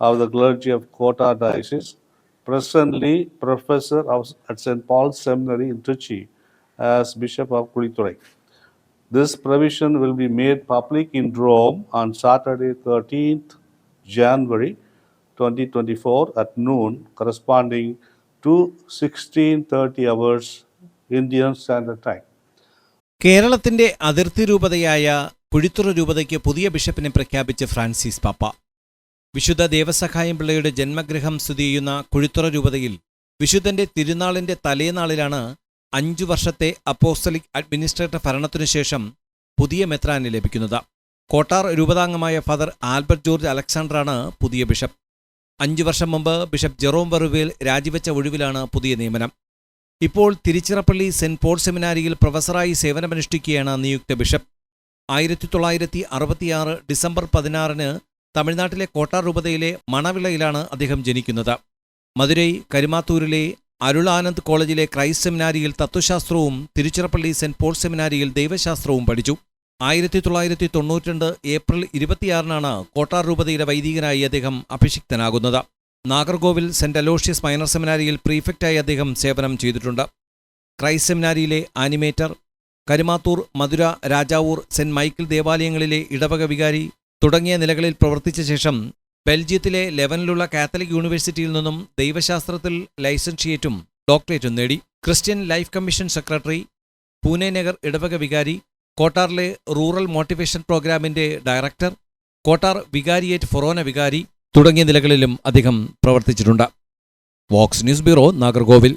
of the clergy of Kota Diocese, presently professor of, at St. Paul's Seminary in Trichy as Bishop of Kuliturai. This provision will be made public in Rome on Saturday, 13th January 2024 at noon, corresponding to 16:30 hours Indian Standard Time. കേരളത്തിന്റെ അതിർത്തി രൂപതയായ പുഴിത്തുറ രൂപതയ്ക്ക് പുതിയ ബിഷപ്പിനെ പ്രഖ്യാപിച്ച് Francis പാപ്പ വിശുദ്ധ ദേവസഹായം പിള്ളയുടെ ജന്മഗൃഹം സ്ഥിതി ചെയ്യുന്ന കുഴിത്തുറ രൂപതയിൽ വിശുദ്ധന്റെ തിരുനാളിന്റെ തലേനാളിലാണ് അഞ്ചു വർഷത്തെ അപ്പോസ്റ്റലിക് അഡ്മിനിസ്ട്രേറ്റർ ഭരണത്തിനു ശേഷം പുതിയ മെത്രാന് ലഭിക്കുന്നത്. കോട്ടാർ രൂപതാംഗമായ ഫാദർ ആൽബർട്ട് ജോർജ് അലക്സാണ്ടറാണ് പുതിയ ബിഷപ്പ്. അഞ്ചു വർഷം മുമ്പ് ബിഷപ്പ് ജെറോം വെറുവേൽ രാജിവെച്ച ഒഴിവിലാണ് പുതിയ നിയമനം. ഇപ്പോൾ തിരുച്ചിറപ്പള്ളി സെന്റ് പോൾ സെമിനാരിയിൽ പ്രൊഫസറായി സേവനമനുഷ്ഠിക്കുകയാണ് നിയുക്ത ബിഷപ്പ്. ആയിരത്തി തൊള്ളായിരത്തി അറുപത്തിയാറ് ഡിസംബർ പതിനാറിന് തമിഴ്നാട്ടിലെ കോട്ടാർ രൂപതയിലെ മണവിളയിലാണ് അദ്ദേഹം ജനിക്കുന്നത്. മധുരൈ കരിമാത്തൂരിലെ അരുളാനന്ദ് കോളേജിലെ ക്രൈസ്റ്റ് സെമിനാരിയിൽ തത്വശാസ്ത്രവും തിരുച്ചിറപ്പള്ളി സെന്റ് പോൾ സെമിനാരിയിൽ ദൈവശാസ്ത്രവും പഠിച്ചു. ആയിരത്തി തൊള്ളായിരത്തി തൊണ്ണൂറ്റിരണ്ട് ഏപ്രിൽ ഇരുപത്തിയാറിനാണ് കോട്ടാർ രൂപതയുടെ വൈദികനായി അദ്ദേഹം അഭിഷിക്തനാകുന്നത്. നാഗർകോവിൽ സെന്റ് അലോഷ്യസ് മൈനർ സെമിനാരിയിൽ പ്രീഫെക്റ്റായി അദ്ദേഹം സേവനം ചെയ്തിട്ടുണ്ട്. Christ സെമിനാരിയിലെ animator Karimathur Madurai Rajavur saint Michael ദേവാലയങ്ങളിലെ ഇടവക വികാരി തുടങ്ങിയ നിലകളിൽ പ്രവർത്തിച്ച ശേഷം ബെൽജിയത്തിലെ ലെവനിലുള്ള കാത്തലിക് യൂണിവേഴ്സിറ്റിയിൽ നിന്നും ദൈവശാസ്ത്രത്തിൽ ലൈസൻഷിയേറ്റും ഡോക്ടറേറ്റും നേടി. Christian life commission secretary Pune Nagar ഇടവക വികാരി കോട്ടാറിലെ റൂറൽ മോട്ടിവേഷൻ പ്രോഗ്രാമിന്റെ ഡയറക്ടർ കോട്ടാർ വികാരിയേറ്റ് ഫൊറോന വികാരി തുടങ്ങിയ നിലകളിലും അദ്ദേഹം പ്രവർത്തിച്ചിട്ടുണ്ട്. Vox news bureau Nagercoil.